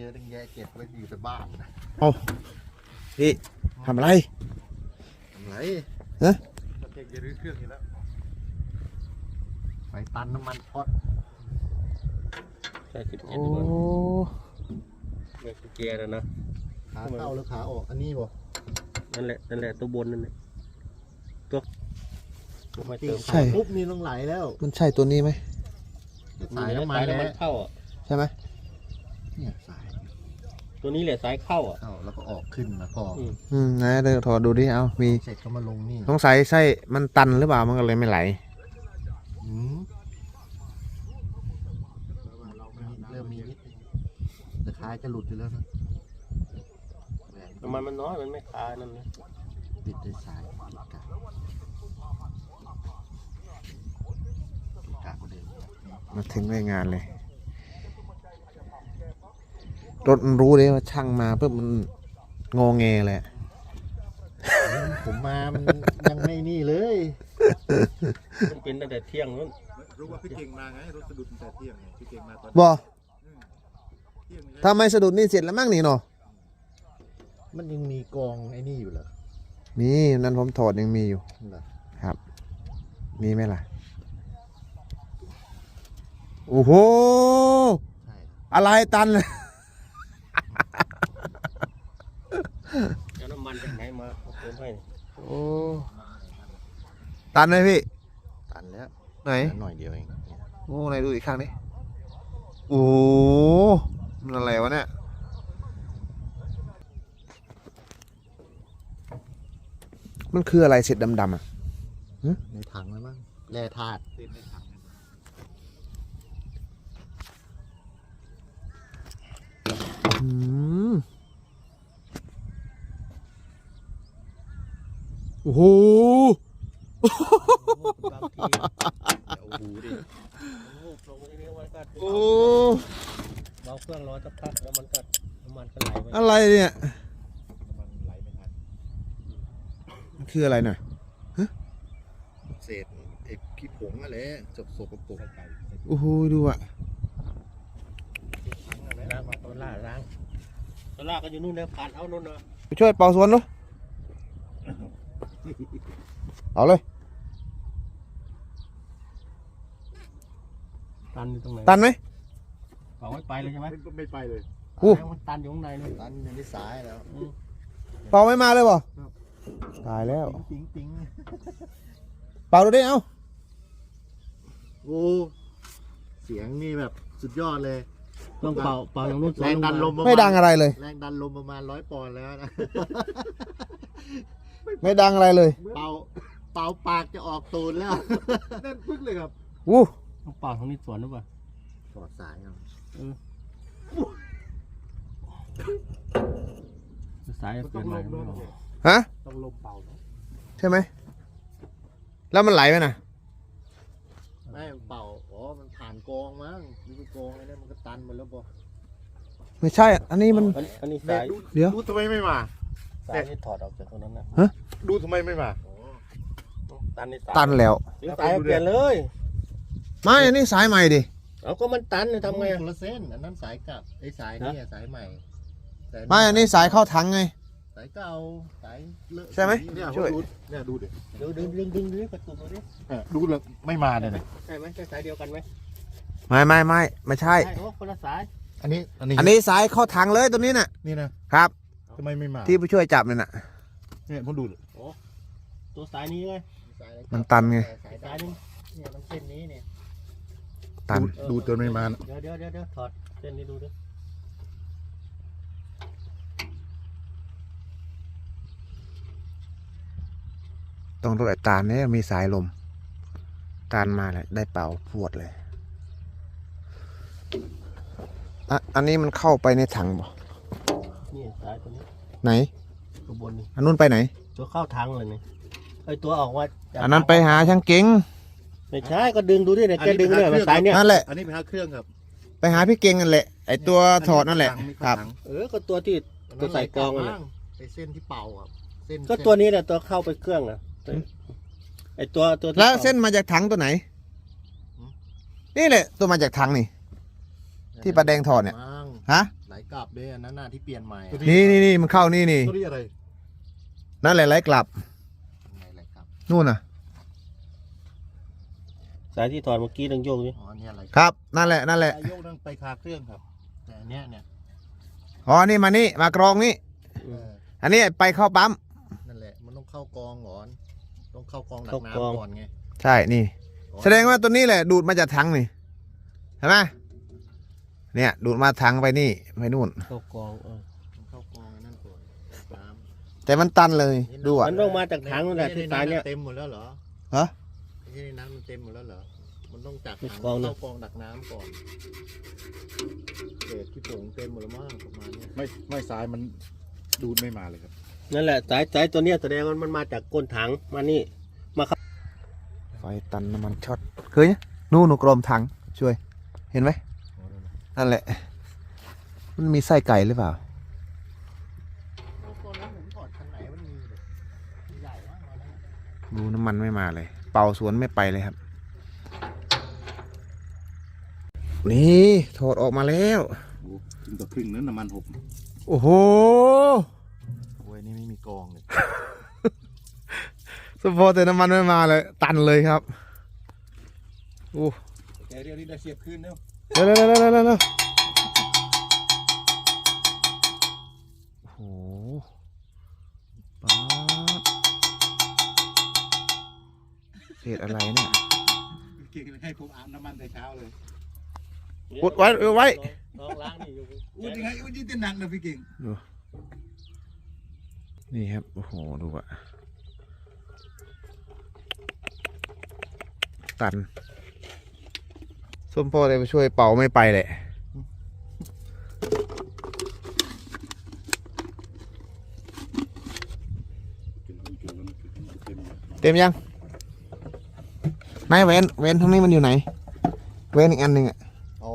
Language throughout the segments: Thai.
เยอะตั้งแยะเก็บไว้อยู่แต่บ้านนะพี่ทำอะไรทำไรฮะเราเก่งจะรื้อเครื่องอยู่แล้วไปตันน้ำมันพอดใช่สิบเจ็ดโอ้เกียร์เกียร์แล้วนะขาเข้าหรือขาออกอันนี้บ่นั่นแหละนั่นแหละตัวบนนั่นแหละตัวตัวไม่ตีเติมใช่ปุ๊บนี่ต้องไหลแล้ว มันใช่ตัวนี้ไหมสายน้ำมันสายแล้น้ำมันวเข้าอะใช่ไหมเนี่ยสาย ตัวนี้แหละสายเข้าอะ เข้าแล้วก็ออกขึ้นมาพออม อืมนะเดี๋ยวถอดดูดิเอามีเสร็จก็มาลงนี่สงสัยไส้มันตันหรือเปล่ามันก็เลยไม่ไหลอืมเริ่มมีนิดนึงแต่คล้ายจะหลุดอยู่แล้วนะแหวนน้ำมันมันน้อยมันไม่คานั่นนะติดด้วยสายติดกากติดกากกว่าเดิมมาถึงได้งานเลย รถมันรู้เลยว่าช่างมาเพื่อมันงอแงเลยอะผมมามันยังไม่นี่เลย มันเป็นตั้งแต่เที่ยงนู้นรู้ว่าพี่เก่งมาไงรถสะดุดตั้งแต่เที่ยงไงพี่เก่งมาตอนบอเที่ยงนี่ถ้าไม่สะดุดนี่เสร็จแล้วมั้งนี่เนาะมันยังมีกองไอ้นี่อยู่เหรอมีนั่นผมถอดยังมีอยู่ เหรอครับ มีไหมล่ะ โอ้โห ใช่อะไรตัน เลยแล้วน้ำมันจากไหนมาเอาเติมให้นี่โอ้ตันเลยพี่ ตันแล้วไหนเหลือหน่อยเดียวเองเนี่ยโอ้ไหนดูอีกครั้งดิโอ้โหมันอะไรวะเนี่ยมันคืออะไรเสร็จดำๆอะในถังแล้วมั้งแร่ธาตุเต็มในถังอืม โอ้โหบางทีเอาหูดิโอ้โหลงมาทีนี้มันก็โอ้เบาเครื่องร้อนสักพักแล้วมันก็น้ำมันก็ไหลไปอะไรเนี่ยมันไหลไม่ทันมันคืออะไรหน่อยเศษไอ้ขี้ผงอะไรจบสกปรกใส่ไก่ใส่โอ้โหดูอะล้างมาตัวล่าล้างตัวล่าก็อยู่นู่นแล้วผ่านเอานู่นนะไปช่วยเป่าสวนดู เอาเลย ตันอยู่ตรงไหนตันไหมเอาไว้ไปเลยใช่ไหมไม่ไม่ไปเลยอู้แสดงว่ามันตันอยู่ข้างในนู่นตันอยู่ในสายแล้วอืมเป่าไม่มาเลยบ่ตายแล้วปิ๊งปิ๊งเป่าดูดิเอ้าโอ้เสียงนี่แบบสุดยอดเลย ต้องเป่าเป่าอย่างนู้นแรงดันลมประมาณไม่ดังอะไรเลย แรงดันลมประมาณร้อยปอนด์แล้วนะ ไม่ดังอะไรเลยเป่าเป่าปากจะออกตูนแล้วแน่นปึ๊กเลยครับอู้ต้องเป่าทางนี้สวนหรือเปล่าถอดสายเอาสายเปลี่ยนใหม่ไม่เอาฮะต้องลมเป่าเนอะใช่ไหมแล้วมันไหลไหมนะไม่เป่าอ๋อมันผ่านกองมั้งนี่คือกองอะไรนั่นมันก็ตันหมดแล้วบ่ไม่ใช่ อันนี้มันอันอันนี้สายดูเดี๋ยวดูทำไมไม่มา สายที่ถอดออกจากตรงนั้นนะดูทำไมไม่มาอ๋อตันนี่สายตันแล้วหรือสายเปลี่ยนเลย ไม่อันนี้สายใหม่ดิเอาก็มันตันเนี่ยทำไงอะคนละเส้นอันนั้นสายกลับไอ้สายนี่อะสายใหม่สายไม่อันนี้สายเข้าถังไง สายเก่าสายเลอะใช่ไหมเนี่ยช่วย ดูเนี่ยดูดิเดี๋ยวดึงดึงดึงดึงกระตุกดูดิเนี่ยดูแล้วไม่มาเนี่ยเนี่ยใช่ไหมใช่สายเดียวกันไหมไม่ไม่ไม่ไม่ใช่ ใช่โอ้คนละสายอันนี้อันนี้อันนี้สายเข้าถังเลยตัวนี้น่ะนี่นะครับ ทำไมไม่มาที่ผู้ช่วยจับเนี่ยน่ะ เนี่ยผมดูดิตัวสายนี้ไงสายมันตันไง สายสายดำหนึงเนี่ยมันเส้นนี้เนี่ยตัน ดูดูจนไม่มานะเดี๋ยวเดี๋ยวเดี๋ยวเดี๋ยวถอดเส้นนี้ดูดิต้องรถไอ้ตาลเนี่ยมีสายลม ตาลมาเลยได้เป่าพวดเลยอะอันนี้มันเข้าไปในถังบ่ นี่สายตัวนี้ไหนตัวบนนี่อันนู้นไปไหน ตัวเข้าทางเลยนี่ไอตัวออกว่าจากอันนั้นไปหาช่างเก่งไม่ใช่ก็ดึงดูดิเนี่ยแกดึงเนี่ยมันสายเนี่ยนั่นแหละอันนี้เป็นห้าเครื่องครับ ไปหาพี่เก่งนั่นแหละไอตัวถอดนั่นแหละอัครับถังเออก็ตัวที่ตัวใส่กองอะมั้ไอ้เส้นที่เป่าอะเส้นก็ตัวนี้แหละตัวเข้าไปเครื่องอะไอตัวตัวที่แล้วเส้นมาจากถังตัวไหน นี่แหละ ตัวมาจากถังนี่ ที่ปลาแดงถอดเนี่ยมั้งฮะไหลกลับด้วยอันนั้นน่ะที่เปลี่ยนใหม่อะนี่นี่นี่มันเข้านี่นี่ตัวนี้อะไรนั่นแหละไหลกลับไงไหลกลับนู่นน่ะ สายที่ถอดเมื่อกี้ต้องโยกนี่อ๋อเนี่ยไหลกคลับรับ นั่นแหละนั่นแหละโยกนั่งไปคาเครื่องครับ แต่อันเนี้ยเนี่ยอ๋อนี่มานี่มากรองนี่ เอออันนี้ไปเข้าปั๊มนั่นแหละมันต้องเข้ากองก่อนต้องเข้ากองดักเข้ากองน้ำก่อนไงใช่นี่ แสดงว่าตัวนี้แหละดูดมาจากถังนี่เห็นไหม เนี่ยดูดมาถังไปนี่ไปนู่น เข้ากองเออต้องเข้ากองอันนั่นก่อนดักน้ำแต่มันตันเลยดูอะ มันต้องมาจากถังนั่นแหละที่สายเนี่ยเต็มหมดแล้วเหรอฮะ ไอ้ที่ในน้ำมันเต็มหมดแล้วเหรอ มันต้องจากมีถังกองนะ เข้ากองดักน้ำก่อนเศษที่ผงเต็มหมดแล้วมั้งประมาณเนี้ยไม่ไม่ซ้ายมันดูดไม่มาเลยครับนั่นแหละสายสายตัวเนี้ยแสดงว่ามันมาจากก้นถังมานี่ไฟตันน้ำมันช็อตเคยเนี่ยนู่นหนูกรมถังช่วย เห็นไหม นั่นแหละ มันมีไส้ไก่หรือเปล่าแล้วตอนนั้นผมถอดคันไหนมันมีเลยใหญ่มากตอนนั้นดูน้ำมันไม่มาเลย เป่าสวนไม่ไปเลยครับ นี่ถอดออกมาแล้ว โอ้ถึงกับครึ่งนั้นน้ำมันหกโอ้โหโอ้ยนี่ไม่มีกองเลยสปอร์แต่น้ำมันไม่มาเลย ตันเลยครับโอ้ แต่เดี๋ยวนี้ได้เสียบขึ้นแล้ว เร็วเร็วเร็วเร็วเร็วเร็วโอ้โหป๊าดเศษอะไรเนี่ย เก่งให้ผมอาบน้ำมันแต่เช้าเลยอุดไว้อุดไว้ น้องล้างนี่อยู่อุ้ยยังไงอุ้ยยิ่งเต้นหนักนะพี่เก่งนี่ครับ โอ้โห ดูอะตัน ส้มพ่อเลยไปช่วยเป่าไม่ไปเลยเต็มยังนายแหวนแหวนทั้งนี้มันอยู่ไหนแหวนอีกอันหนึ่งอะเอา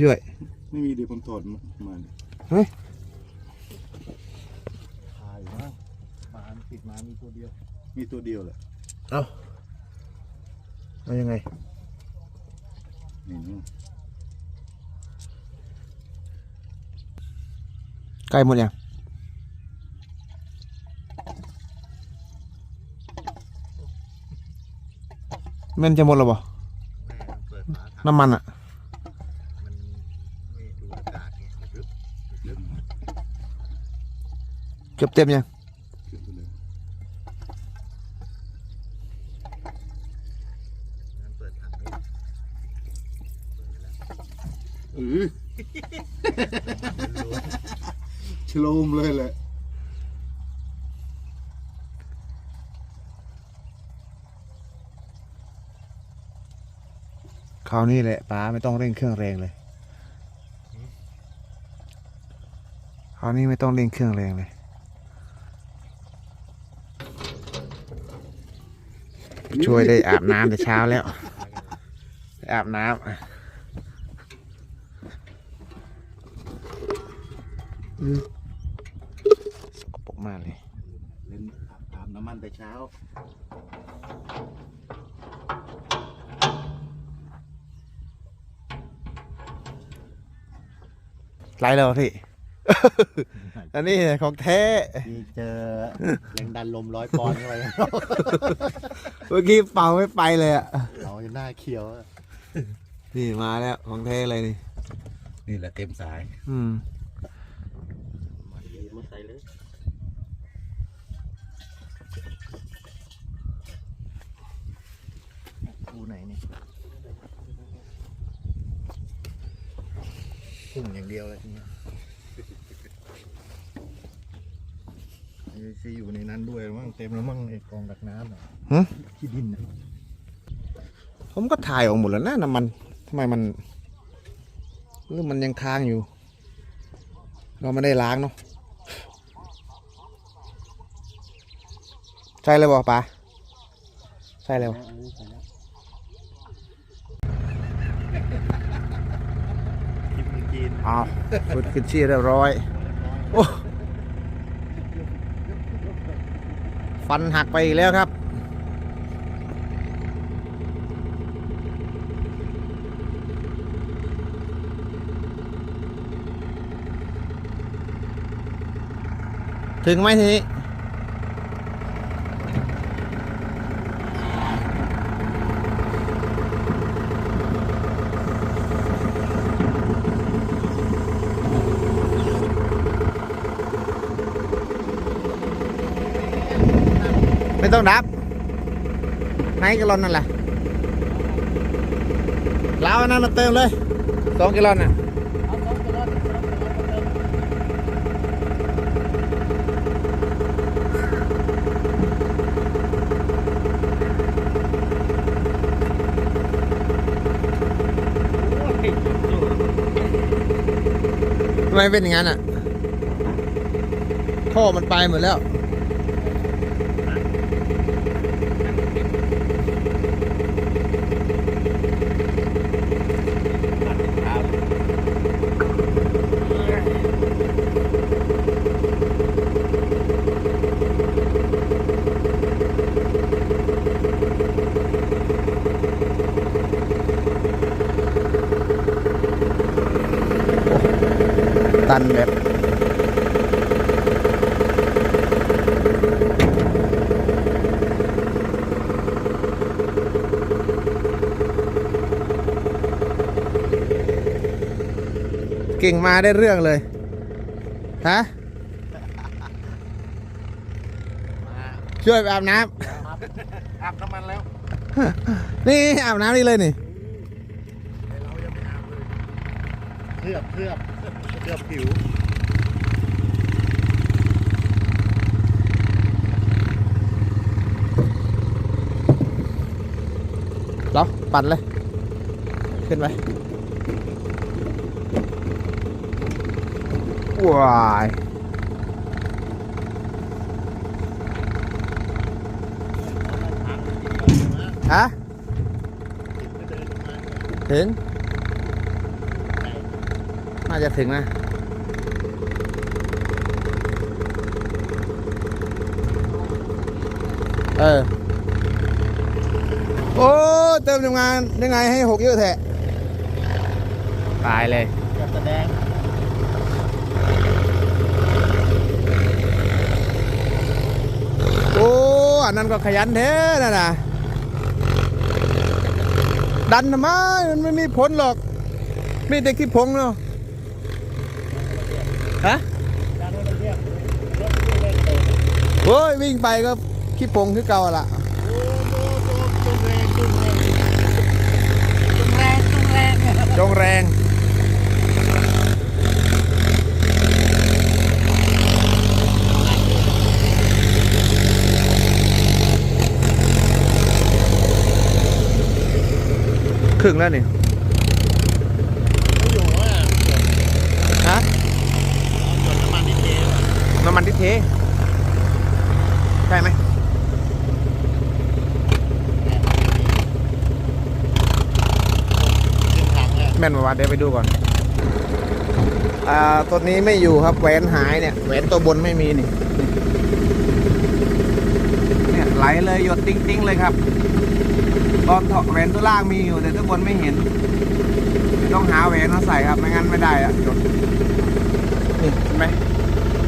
ช่วย ไม่มีเดี๋ยวผมถอดมาถ่ายมากมาอันติดมามีตัวเดียว มีตัวเดียวแหละ เอายังไง นี่นะ ใกล้หมดยังมันจะหมดแล้วบ่แม่มันเปิดฝาถังน้ำมันอะมันไม่ดูอากาศไงปึ๊บเกือบเต็มยัง เก็บไปเลย มันเปิดถังไม่ เออชโลมเลยแหละ คราวนี้แหละป้าไม่ต้องเร่งเครื่องแรงเลยคราวนี้ไม่ต้องเร่งเครื่องแรงเลยช่วยได้อาบน้ำแต่เช้าแล้วอาบน้ำอืมสกปรกมากเลยเล่นอาบน้ำมันแต่เช้า ไรแล้วพี่ อันนี้ของแท้ที่เจอแรงดันลมร้อยปอนด์เข้าไปเมื่อกี้เป่าไม่ไปเลยอะเราจะหน้าเขียวอะนี่มาแล้วของแท้เลยนี่ นี่แหละเต็มสาย อืม มาใส่เลย กูไหนนี่ พุ่งอย่างเดียวเลยทีเนี้ยไอ้ที่อยู่ในนั้นด้วยมั่งเต็มแล้วมั่งไอ้กองดักน้ำอะที่ดินอะผมก็ถ่ายออกหมดแล้วนะน้ำมันทำไมมันหรือมันยังค้างอยู่ เราไม่ได้ล้างเนาะใช่เลยบอกปะใช่เลยบ่อันนี้ใส่ เอาขุดขึ้นชี่เรียบร้อย โอ้ฟันหักไปอีกแล้วครับ ถึงไหมทีนี้ ไม่ต้องดับไหนกะลนนั่นแหละแล้วอันนั้นมาเติมเลยสองกิโลน่ะทำไมเป็นอย่างนั้นอะท่อมันไปหมดแล้ว ตันแบบเก่งมาได้เรื่องเลย ฮะ ช่วยไปอาบน้อาบน้ำมันแล้วำ นี่อาบน้ำนี่เลยนี่ เรายังไม่อาบเลย เคลือบเคลือบเค ลือบผิวเหรอปั่นเลย ขึ้นไปว้ายฮะถึงน่าจะถึงนะเออ โอ้เติมทำงานยังไงให้หกเยอะแทะตายเลยจะแสดงโอ้ อันนั้นก็ขยันแท้น่ะนะดันทำไมมันไม่มีผลหรอก มีแต่ขี้ผงเนาะ ฮะการให้มันเรียกรถที่เล่นเลยโอ้ยวิ่งไปก็ขี้ผงคือเก่าละโอ้โหจุงแรงจุงแรงจุงแรงจุงแรงจงแรงครึ่งแล้วนี่ ไม่อยู่ว่า ฮะ ส่วนน้ำมันที่เท น้ำ มันที่เท ใช่ไหมขึ้นทางเลยแม่นว่าเดี๋ยวไปดูก่อน อ่าตัวนี้ไม่อยู่ครับแหวนหายเนี่ยแหวนตัวบนไม่มีนี่ เนี่ยไหลเลยหยดติ้งติ้งๆเลยครับ ตอนถอดแหวนตัวล่างมีอยู่แต่ตัวบนไม่เห็น ต้องหาแหวนมาใส่ครับไม่งั้นไม่ได้อะหยด นี่เห็นไหม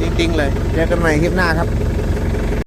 จริงๆเลยเจอกันใหม่คลิปหน้าครับ